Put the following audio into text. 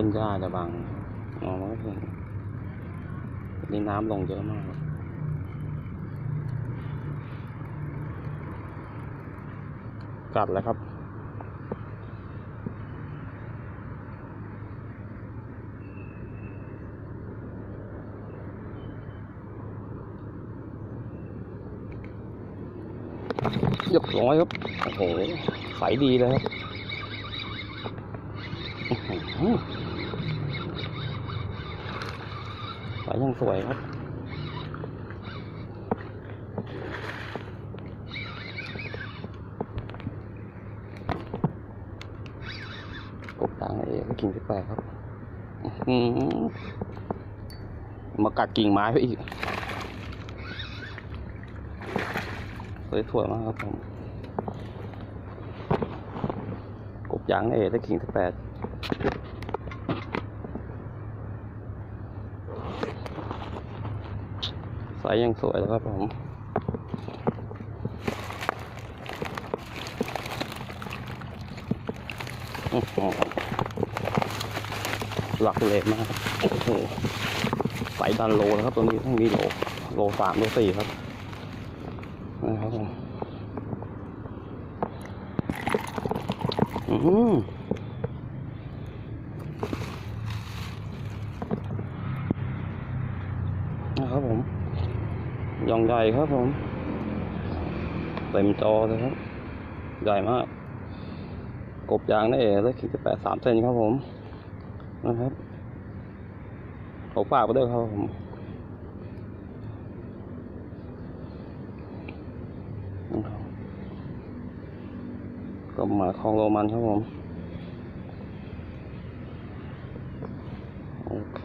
ต้นหญ้าจะบังมองไม่เห็นนี่น้ำลงเยอะมากกัดแล้วครับ เรียบร้อยครับ โอ้โห ใสดีเลยครับ อื้อหือใสยังสวยครับ กบตังเอก็กินไปแปลกครับมากัดกิ่งไม้ไปอีก สวยๆมากครับผม กบยางเอได้กิ่งที่แปด สายยังสวยแล้วครับผมหลักเลยมากโอ้โหสายดันโลนะครับตัวนี้ทั้งนี้โลโลสามโลสี่ครับนะครับผมอืมนะครับผม ยองใหญ่ครับผมเต็มจอเลยครับ ใหญ่มาก กบยางนี่เองได้ขีดแปดสามเซนครับผม นะครับขอฝากไปด้วยครับผมนะครับก็หมายของโรมันครับผม โอเค